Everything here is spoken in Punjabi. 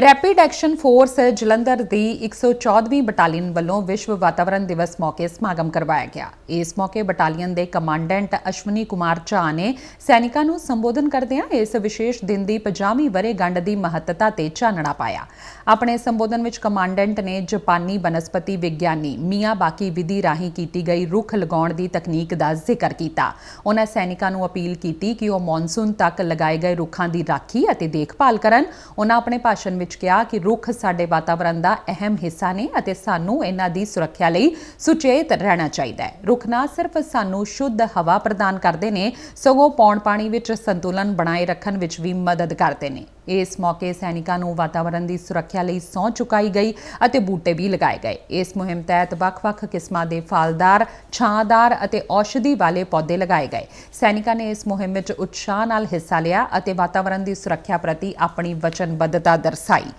ਰੈਪਿਡ ਐਕਸ਼ਨ ਫੋਰਸ ਜਲੰਧਰ ਦੀ 114ਵੀਂ ਬਟਾਲੀਅਨ ਵੱਲੋਂ ਵਿਸ਼ਵ ਵਾਤਾਵਰਣ ਦਿਵਸ ਮੌਕੇ ਸਮਾਗਮ ਕਰਵਾਇਆ ਗਿਆ। ਇਸ ਮੌਕੇ ਬਟਾਲੀਅਨ ਦੇ ਕਮਾਂਡੈਂਟ ਅਸ਼ਵਨੀ ਕੁਮਾਰ ਝਾ ਨੇ ਸੈਨਿਕਾਂ ਨੂੰ ਸੰਬੋਧਨ ਕਰਦਿਆਂ ਇਸ ਵਿਸ਼ੇਸ਼ ਦਿਨ ਦੀ 50ਵੀਂ ਵਰ੍ਹੇਗੰਢ ਦੀ ਮਹੱਤਤਾ ਤੇ ਚਾਨਣਾ ਪਾਇਆ। ਆਪਣੇ ਸੰਬੋਧਨ ਵਿੱਚ ਕਮਾਂਡੈਂਟ ਨੇ ਜਾਪਾਨੀ ਬਨਸਪਤੀ ਵਿਗਿਆਨੀ ਮੀਆਂ ਬਾਕੀ ਵਿਧੀ ਰਾਹੀਂ ਕੀਤੀ ਗਈ ਰੁੱਖ ਲਗਾਉਣ ਦੀ ਤਕਨੀਕ ਦਾ ਜ਼ਿਕਰ ਕੀਤਾ। ਉਹਨਾਂ ਸੈਨਿਕਾਂ ਨੂੰ ਅਪੀਲ ਕੀਤੀ ਕਿ ਉਹ ਮੌਨਸੂਨ ਤੱਕ ਲਗਾਏ ਗਏ ਰੁੱਖਾਂ ਦੀ ਰਾਖੀ ਅਤੇ ਦੇਖਭਾਲ ਕਰਨ। ਉਹਨਾਂ ਆਪਣੇ ਭਾਸ਼ਣ ਵਿੱਚ ਕਿਹਾ ਕਿ ਰੁੱਖ ਸਾਡੇ ਵਾਤਾਵਰਣ ਦਾ ਅਹਿਮ ਹਿੱਸਾ ਨੇ ਅਤੇ ਸਾਨੂੰ ਇਹਨਾਂ ਦੀ ਸੁਰੱਖਿਆ ਲਈ ਸੁਚੇਤ ਰਹਿਣਾ ਚਾਹੀਦਾ ਹੈ। ਰੁੱਖ ਨਾ ਸਿਰਫ ਸਾਨੂੰ ਸ਼ੁੱਧ ਹਵਾ ਪ੍ਰਦਾਨ ਕਰਦੇ ਨੇ, ਸਗੋਂ ਪੌਣ ਪਾਣੀ ਵਿੱਚ ਸੰਤੁਲਨ ਬਣਾਏ ਰੱਖਣ ਵਿੱਚ ਵੀ ਮਦਦ ਕਰਦੇ ਨੇ। ਇਸ ਮੌਕੇ ਸੈਨਿਕਾਂ ਨੂੰ ਵਾਤਾਵਰਣ ਦੀ ਸੁਰੱਖਿਆ ਲਈ ਸਹੁੰ ਚੁਕਾਈ ਗਈ ਅਤੇ ਬੂਟੇ ਵੀ ਲਗਾਏ ਗਏ। ਇਸ ਮੁਹਿੰਮ ਤਹਿਤ ਵੱਖ-ਵੱਖ ਕਿਸਮਾਂ ਦੇ ਫਲਦਾਰ, ਛਾਂਦਾਰ ਅਤੇ ਔਸ਼ਧੀ ਵਾਲੇ ਪੌਦੇ ਲਗਾਏ ਗਏ। ਸੈਨਿਕਾਂ ਨੇ ਇਸ ਮੁਹਿੰਮ ਵਿੱਚ ਉਤਸ਼ਾਹ ਨਾਲ ਹਿੱਸਾ ਲਿਆ ਅਤੇ ਵਾਤਾਵਰਣ ਦੀ ਸੁਰੱਖਿਆ ਪ੍ਰਤੀ ਆਪਣੀ ਵਚਨਬੱਧਤਾ ਦਰਸਾਈ। sair.